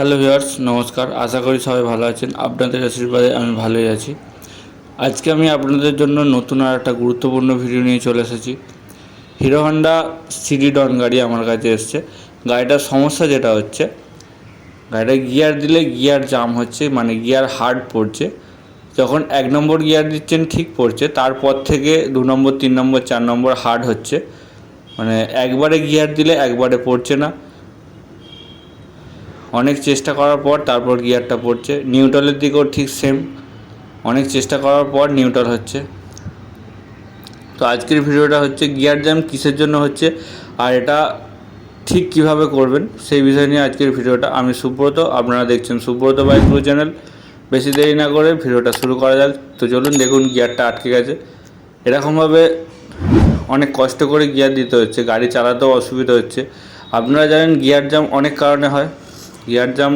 Hello viewers, নমস্কার। আশা করি সবাই ভালো আছেন। আপনাদের আশীর্বাদে আমি ভালোই আছি। আজকে আমি আপনাদের জন্য নতুন আর একটা গুরুত্বপূর্ণ ভিডিও নিয়ে চলে এসেছি। হিরো হন্ডা সিডি ডন গাড়ি আমার কাছে এসছে। গাড়িটার সমস্যা যেটা হচ্ছে, গাড়িটা গিয়ার দিলে গিয়ার জাম হচ্ছে মানে গিয়ার হার্ড পড়ছে। যখন এক নম্বর গিয়ার দিচ্ছেন, ঠিক পড়ছে। তারপর থেকে দু নম্বর, তিন নম্বর, চার নম্বর হার্ড হচ্ছে। মানে একবারে গিয়ার দিলে একবারে পড়ছে না। অনেক চেষ্টা করার পর তারপর গিয়ারটা পড়ছে। নিউট্রালের দিকেও ঠিক সেম অনেক চেষ্টা করার পর নিউট্রাল হচ্ছে। তো আজকের ভিডিওটা হচ্ছে গিয়ার জ্যাম কিসের জন্য হচ্ছে আর এটা ঠিক কীভাবে করবেন সেই বিষয় নিয়ে আজকের ভিডিওটা। আমি সুব্রত, আপনারা দেখছেন সুব্রত বাইক গ্রু চ্যানেল। বেশি দেরি না করে ভিডিওটা শুরু করা যাক। তো চলুন দেখুন গিয়ারটা আটকে গেছে। এরকমভাবে অনেক কষ্ট করে গিয়ার দিতে হচ্ছে, গাড়ি চালাতেও অসুবিধা হচ্ছে। আপনারা জানেন গিয়ার জ্যাম অনেক কারণে হয়। গিয়ার জাম,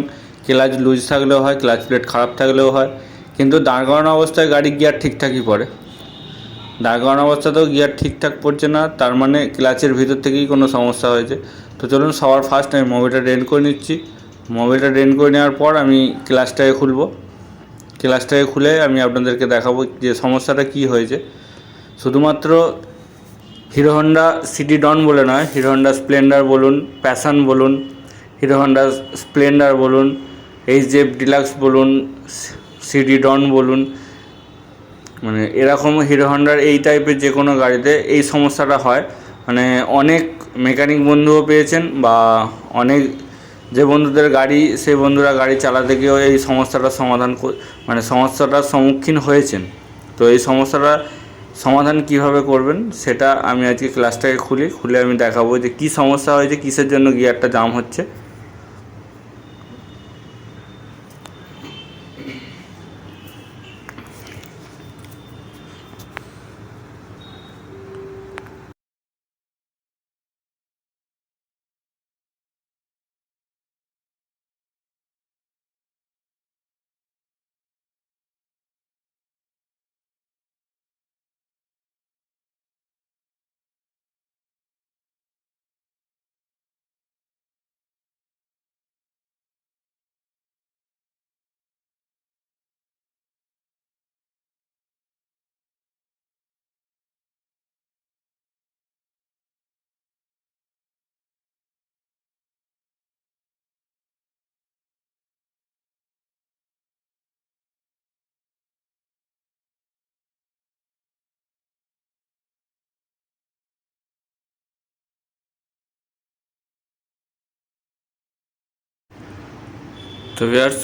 ক্লাচ লুজ থাকলেও হয়, ক্লাচ প্লেট খারাপ থাকলেও হয়। কিন্তু দাঁড় করানো অবস্থায় গাড়ির গিয়ার ঠিকঠাকই পড়ে। দাঁড় করানো অবস্থাতেও গিয়ার ঠিকঠাক পড়ছে না, তার মানে ক্লাচের ভিতর থেকেই কোনো সমস্যা হয়েছে। তো চলুন সবার ফার্স্ট আমি মোবাইলটা ড্রেন করে নিচ্ছি। মোবাইলটা ড্রেন করে নেওয়ার পর আমি ক্লাচটাকে খুলবো। ক্লাচটাকে খুলে আমি আপনাদেরকে দেখাবো যে সমস্যাটা কী হয়েছে। শুধুমাত্র হিরো হন্ডা সিটি ডন বলে নয়, হিরো হন্ডা স্প্লেন্ডার বলুন, প্যাশন বলুন হিরো হন্ডা স্প্লেন্ডার বলুন এইচ এফ ডিলাক্স বলুন, সিডি ডন বলুন মানে এরকম হিরো হন্ডার এই টাইপের যে কোনো গাড়িতে এই সমস্যাটা হয়। মানে অনেক মেকানিক বন্ধুও পেয়েছেন বা অনেক যে বন্ধুদের গাড়ি সেই বন্ধুরা গাড়ি চালাতে গিয়েও এই সমস্যাটার সমাধান মানে সমস্যাটার সম্মুখীন হয়েছেন। তো এই সমস্যাটা সমাধান কীভাবে করবেন সেটা আমি আজকে ক্লাসটাকে খুলি, খুলে আমি দেখাবো যে কী সমস্যা হয়েছে, কিসের জন্য গিয়ারটা জাম হচ্ছে। তো ভিয়ার্স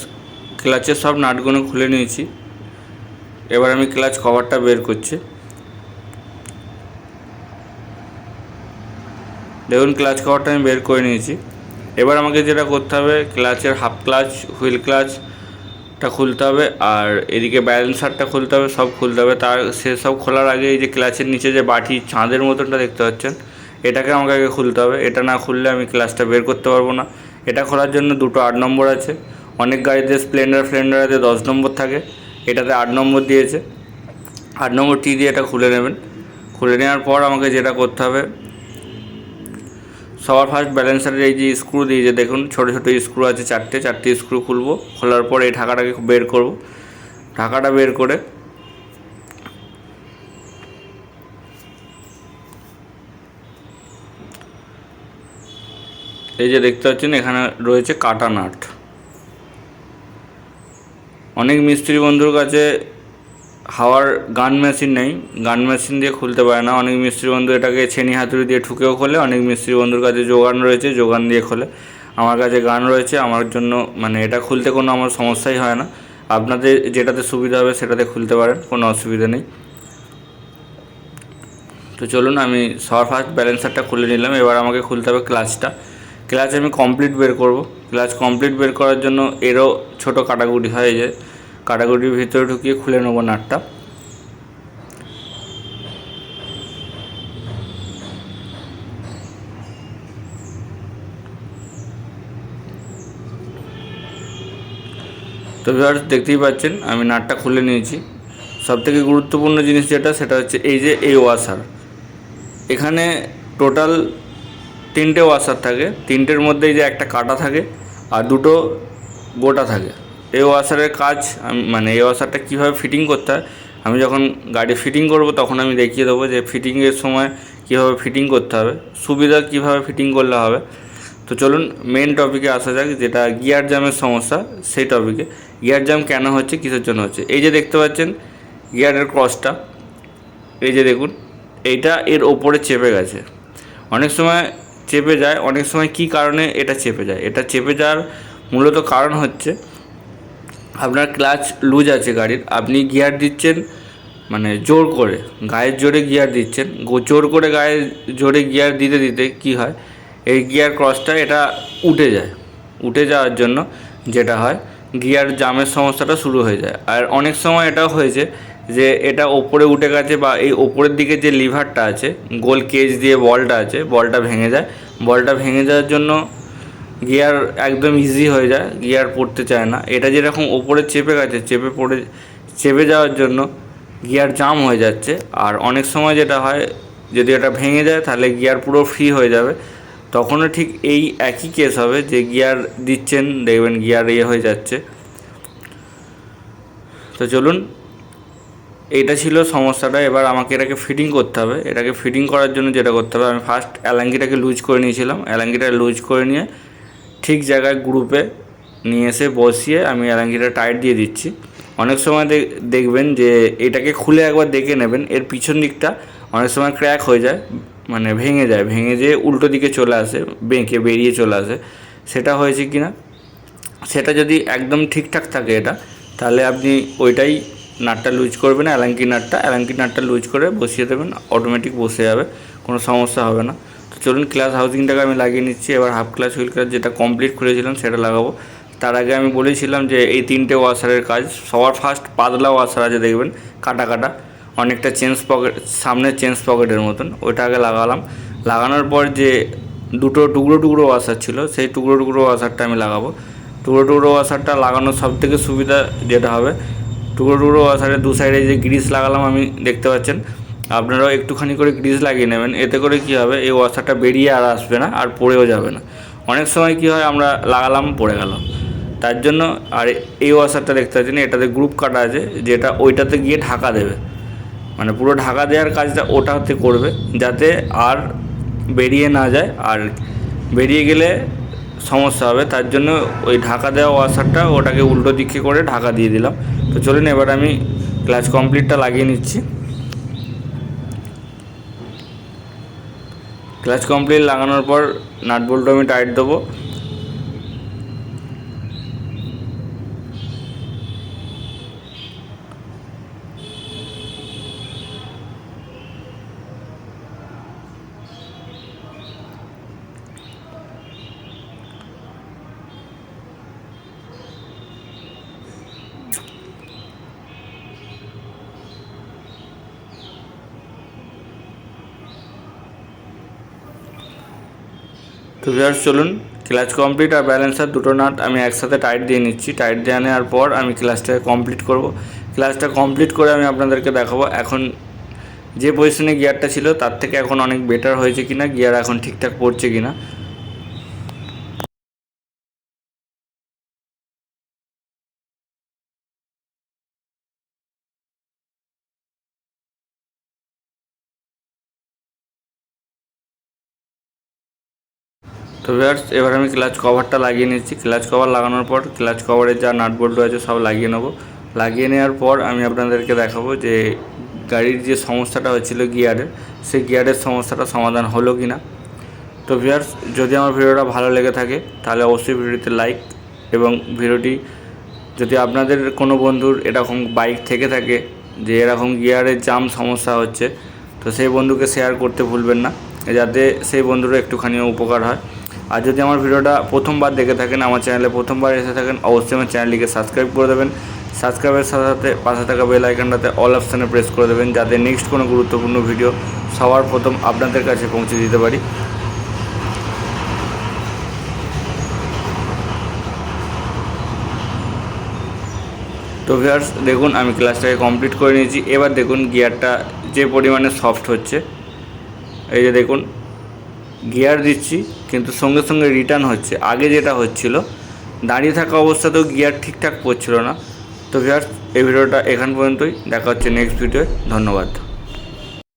ক্লাচের সব নাটগুলো খুলে নিয়েছি। এবার আমি ক্লাচ কভারটা বের করছি। দেখুন ক্লাচ কভারটা আমি বের করে নিয়েছি। এবার আমাকে যেটা করতে হবে ক্লাচের হাফ ক্লাচ হুইল ক্লাচটা খুলতে হবে, আর এদিকে ব্যালেন্সারটা খুলতে হবে, সব খুলতে হবে। তার সেসব খোলার আগে এই যে ক্লাচের নিচে যে বাটি চাঁদের মতনটা দেখতে পাচ্ছেন, এটাকে আমাকে আগে খুলতে হবে। এটা না খুললে আমি ক্লাচটা বের করতে পারব না। এটা খোলার জন্য দুটো আট নম্বর আছে। অনেক গাড়িতে স্প্লেন্ডার ফ্লেন্ডারেতে দশ নম্বর থাকে। এটাতে আট নম্বর দিয়েছে। আট নম্বর টি দিয়ে এটা খুলে নেবেন। খুলে নেওয়ার পর আমাকে যেটা করতে হবে, সবার ফার্স্ট ব্যালেন্সারের এই যে স্ক্রু দিয়ে যে দেখুন, ছোটো ছোটো স্ক্রু আছে চারটে চারটে স্ক্রু খুলবো। খোলার পর এই ঢাকাটাকে বের করব। ঢাকাটা বের করে এই যে দেখতে পাচ্ছেন, এখানে রয়েছে কাটা নাট অনেক মিস্ত্রি বন্ধুর কাছে হাওয়ার গান মেশিন নেই, গান মেশিন দিয়ে খুলতে পারে না। অনেক মিস্ত্রি বন্ধু এটাকে ছেনি হাতুড়ি দিয়ে ঠুকেও খোলে, অনেক মিস্ত্রি বন্ধুর কাছে যোগান রয়েছে, যোগান দিয়ে খোলে। আমার কাছে গান রয়েছে, আমার জন্য মানে এটা খুলতে কোনো আমার সমস্যাই হয় না। আপনাদের যেটাতে সুবিধা হবে সেটাতে খুলতে পারেন, কোনো অসুবিধা নেই। তো চলুন, আমি সবার ফার্স্ট ব্যালেন্সারটা খুলে নিলাম। এবার আমাকে খুলতে হবে ক্লাচটা ক্লাচ আমি কমপ্লিট বের করব। ক্লাচ কমপ্লিট বের করার জন্য এরও ছোট কাটাকুটি হয় যে কাটাকুটির ভিতরে ঢুকিয়ে খুলে নেব নাটটা। তো ভিউয়ার্স, দেখতেই পাচ্ছেন, আমি নাটটা খুলে নিয়েছি। সবথেকে গুরুত্বপূর্ণ জিনিস যেটা, সেটা হচ্ছে এই যে এই ওয়াশার এখানে টোটাল তিনটে ওয়াশার থাকে। তিনটের মধ্যে এই যে একটা কাটা থাকে, আর দুটো গোটা থাকে। এই ওয়াশারের কাজ মানে এই ওয়াশারটা কীভাবে ফিটিং করতে হয়, আমি যখন গাড়ি ফিটিং করব তখন আমি দেখিয়ে দেবো যে ফিটিংয়ের সময় কীভাবে ফিটিং করতে হবে, সুবিধা কীভাবে ফিটিং করলে হবে। তো চলুন মেন টপিকে আসা যাক, যেটা গিয়ার জামের সমস্যা, সেই টপিকে গিয়ার জাম কেন হচ্ছে, কিসের জন্য হচ্ছে? এই যে দেখতে পাচ্ছেন গিয়ারের ক্রসটা এই যে দেখুন, এইটা এর ওপরে চেপে গেছে। অনেক সময় চেপে যায়, অনেক সময় কী কারণে এটা চেপে যায়? এটা চেপে যাওয়ার মূলত কারণ হচ্ছে আপনার ক্লাচ লুজ আছে গাড়ির, আপনি গিয়ার দিচ্ছেন মানে জোর করে, গায়ের জোরে গিয়ার দিচ্ছেন জোর করে গায়ে জোরে গিয়ার দিতে দিতে কি হয়, এই গিয়ার ক্রসটা এটা উঠে যায়, উঠে যাওয়ার জন্য যেটা হয়, গিয়ার জামের সমস্যাটা শুরু হয়ে যায়। আর অনেক সময় এটাও হয়েছে যে এটা ওপরে উঠে গেছে বা এই ওপরের দিকে যে লিভারটা আছে, গোল কেজ দিয়ে বলটা আছে, বলটা ভেঙে যায়, বলটা ভেঙে যাওয়ার জন্য গিয়ার একদম ইজি হয়ে যায়, গিয়ার পড়তে চায় না। এটা যেরকম ওপরে চেপে গেছে, চেপে পড়ে, চেপে যাওয়ার জন্য গিয়ার জাম হয়ে যাচ্ছে। আর অনেক সময় যেটা হয়, যদি এটা ভেঙে যায়, তাহলে গিয়ার পুরো ফ্রি হয়ে যাবে। তখনও ঠিক এই একই কেস হবে যে গিয়ার দিচ্ছেন, দেখবেন গিয়ার ইয়ে হয়ে যাচ্ছে। তো চলুন, এইটা ছিল সমস্যাটা। এবার আমাকে এটাকে ফিটিং করতে হবে। এটাকে ফিটিং করার জন্য যেটা করতে হবে, আমি ফার্স্ট অ্যালাঙ্গিটাকে লুজ করে নিয়েছিলাম। অ্যালাঙ্গিটা লুজ করে নিয়ে ঠিক জায়গায় গ্রুপে নিয়ে এসে বসিয়ে আমি অ্যালাঙ্গিটা টাইট দিয়ে দিচ্ছি। অনেক সময় দেখ- দেখবেন যে এটাকে খুলে একবার দেখে নেবেন, এর পিছন দিকটা অনেক সময় ক্র্যাক হয়ে যায় মানে ভেঙে যায়, ভেঙে যেয়ে উল্টো দিকে চলে আসে, বেঁকে বেরিয়ে চলে আসে। সেটা হয়েছে কি না সেটা যদি একদম ঠিকঠাক থাকে এটা, তাহলে আপনি ওইটাই নাটটা লুজ করবেন অ্যালাঙ্কি নাটটা অ্যালাঙ্কি নাটটা লুজ করে বসিয়ে দেবেন অটোমেটিক বসে যাবে, কোনো সমস্যা হবে না। চলুন ক্লাস হাউজিংটাকে আমি লাগিয়ে নিচ্ছি, এবার হাফ ক্লাস হুইল ক্লাস যেটা কমপ্লিট করেছিলাম সেটা লাগাবো। তার আগে আমি বলেছিলাম যে এই তিনটে ওয়াশারের কাজ, সবার ফার্স্ট পাতলা ওয়াশার আছে দেখবেন, কাটা কাটা, অনেকটা চেঞ্জ পকেট সামনের চেঞ্জ পকেটের মতন, ওইটা আগে লাগালাম। লাগানোর পর যে দুটো টুকরো টুকরো ওয়াশার ছিল, সেই টুকরো টুকরো ওয়াশারটা আমি লাগাবো। টুকরো টুকরো ওয়াশারটা লাগানোর সব থেকে সুবিধা যেটা হবে, টুকরো টুকরো ওয়াশারের দু সাইডে যে গ্রিস লাগালাম আমি দেখতে পাচ্ছেন আপনারাও একটুখানি করে গ্রিস লাগিয়ে নেবেন। এতে করে কি হবে, এই ওয়াশারটা বেরিয়ে আর আসবে না আর পড়েও যাবে না। অনেক সময় কি হয়, আমরা লাগালাম, পড়ে গেলাম। তার জন্য আর এই ওয়াশারটা দেখতে পাচ্ছেন, এটাতে গ্রুপ কাটা আছে, যেটা ওইটাতে গিয়ে ঢাকা দেবে। মানে পুরো ঢাকা দেওয়ার কাজটা ওটাতে করবে, যাতে আর বেরিয়ে না যায়, আর বেরিয়ে গেলে সমস্যা হবে। তার জন্য ওই ঢাকা দেওয়া ওয়াশারটা ওটাকে উল্টো দিকে করে ঢাকা দিয়ে দিলাম। তো চলুন, এবার আমি ক্লাচ কমপ্লিটটা লাগিয়ে নিচ্ছি। ক্লাচ কমপ্লিট লাগানোর পর নাট বল্টু আমি টাইট দেবো। তো ভিউয়ার্স চলুন ক্লাচ কমপ্লিট আর ব্যালেন্সার দুটো নাট আমি একসাথে টাইট দিয়ে নিচ্ছি। টাইট দিয়ে নেওয়ার পর আমি ক্লাসটাকে কমপ্লিট করব। ক্লাসটা কমপ্লিট করে আমি আপনাদেরকে দেখাবো এখন যে পজিশনে গিয়ারটা ছিল, তার থেকে এখন অনেক বেটার হয়েছে কিনা গিয়ার এখন ঠিকঠাক পড়ছে কিনা। তো ভিউয়ার্স, এবার আমি ক্লাচ কভারটা লাগিয়ে নিচ্ছি। ক্লাচ কভার লাগানোর পর ক্লাচ কভারের যা নাট বল্টু আছে সব লাগিয়ে নেব। লাগিয়ে নেওয়ার পর আমি আপনাদেরকে দেখাবো যে গাড়ির যে সমস্যাটা হচ্ছিল গিয়ারের, সেই গিয়ারের সমস্যাটা সমাধান হলো কি না তো ভিউয়ার্স, যদি আমার ভিডিওটা ভালো লেগে থাকে, তাহলে অবশ্যই ভিডিওতে লাইক এবং ভিডিওটি যদি আপনাদের কোনো বন্ধুর এরকম বাইক থেকে থাকে যে এরকম গিয়ারের জাম সমস্যা হচ্ছে, তো সেই বন্ধুকে শেয়ার করতে ভুলবেন না। যাতে সেই বন্ধুরও একটুখানি উপকার হয়। আর যদি আমার ভিডিওটা প্রথমবার দেখে থাকেন, আমার চ্যানেলে প্রথমবার এসে থাকেন, অবশ্যই আমার চ্যানেলটিকে সাবস্ক্রাইব করে দেবেন। সাবস্ক্রাইবের সাথে সাথে পাশে থাকা বেল আইকনটাতে অল অপশানে প্রেস করে দেবেন, যাতে নেক্সট কোনো গুরুত্বপূর্ণ ভিডিও সবার প্রথম আপনাদের কাছে পৌঁছে দিতে পারি। তো ভিউয়ার্স দেখুন, আমি ক্লাসটাকে কমপ্লিট করে নিয়েছি। এবার দেখুন গিয়ারটা যে পরিমাণে সফট হচ্ছে। এই যে দেখুন গিয়ার দিচ্ছি। কিন্তু সঙ্গে সঙ্গে রিটার্ন হচ্ছে। আগে যেটা হচ্ছিল, দাঁড়িয়ে থাকা অবস্থাতেও গিয়ার ঠিকঠাক পড়ছিল না। তো ভিউয়ার্স এই ভিডিওটা এখান পর্যন্তই। দেখা হচ্ছে নেক্সট ভিডিওয় ধন্যবাদ।